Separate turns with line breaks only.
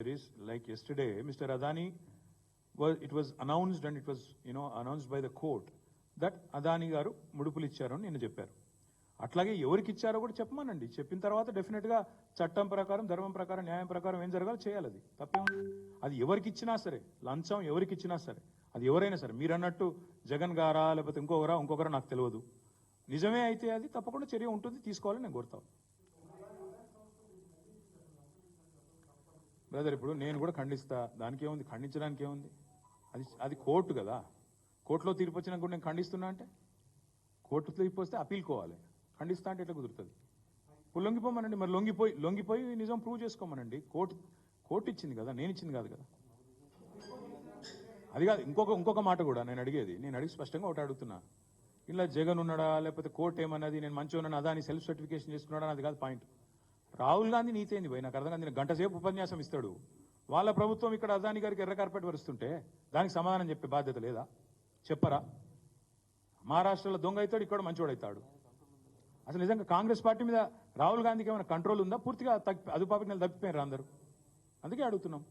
There is, like yesterday, Mr. Adani, was, it was announced and it was, you know, announced by the court that Adani గారు ముడుపులు ఇచ్చారు అని నిన్న చెప్పారు. అట్లాగే ఎవరికి ఇచ్చారో కూడా చెప్పమానండి. చెప్పిన తర్వాత డెఫినెట్గా చట్టం ప్రకారం ధర్మం ప్రకారం న్యాయం ప్రకారం ఏం జరగాలో చేయాలి అది. తప్పేముంది? అది ఎవరికి ఇచ్చినా సరే లంచం ఎవరికి ఇచ్చినా సరే అది ఎవరైనా సరే మీరు అన్నట్టు జగన్ గారా లేకపోతే ఇంకొకరా ఇంకొకరా నాకు తెలియదు. నిజమే అయితే అది తప్పకుండా చర్య ఉంటుంది తీసుకోవాలని నేను కోరుతాను బ్రదర్ ఇప్పుడు నేను కూడా ఖండిస్తా. దానికి ఏముంది ఖండించడానికి ఏముంది అది అది కోర్టు కదా. కోర్టులో తీర్పు వచ్చినాక కూడా నేను ఖండిస్తున్నా అంటే? కోర్టు తీర్పు వస్తే అప్పీల్కోవాలి ఖండిస్తా అంటే ఎట్లా కుదురుతుంది? ఇప్పుడు లొంగిపోమనండి. మరి లొంగిపోయి లొంగిపోయి నిజం ప్రూవ్ చేసుకోమనండి. కోర్టు కోర్టు ఇచ్చింది కదా. నేను ఇచ్చింది కాదు కదా. అది కాదు. ఇంకొక ఇంకొక మాట కూడా నేను అడిగేది. నేను అడిగి స్పష్టంగా ఒకటి అడుగుతున్నా. ఇలా జగన్ ఉన్నాడా? లేకపోతే కోర్టు ఏమన్నది? నేను మంచిగా ఉన్నాను అదా అని సెల్ఫ్ సర్టిఫికేషన్ చేసుకున్నాడా? అది కాదు పాయింట్. రాహుల్ గాంధీ నీతేంది పోయి? నాకు అర్థం కాదు. గంట సేపు ఉపన్యాసం ఇస్తాడు. వాళ్ళ ప్రభుత్వం ఇక్కడ అదాని గారికి ఎర్ర కార్పెట్ వరుస్తుంటే దానికి సమాధానం చెప్పే బాధ్యత లేదా? చెప్పరా? మహారాష్ట్రలో దొంగ అవుతాడు ఇక్కడ మంచోడు అవుతాడు. అసలు నిజంగా కాంగ్రెస్ పార్టీ మీద రాహుల్ గాంధీకి ఏమైనా కంట్రోల్ ఉందా? పూర్తిగా తప్పి అదుపాపికి తప్పిపోయారు అందరూ? అందుకే అడుగుతున్నాం.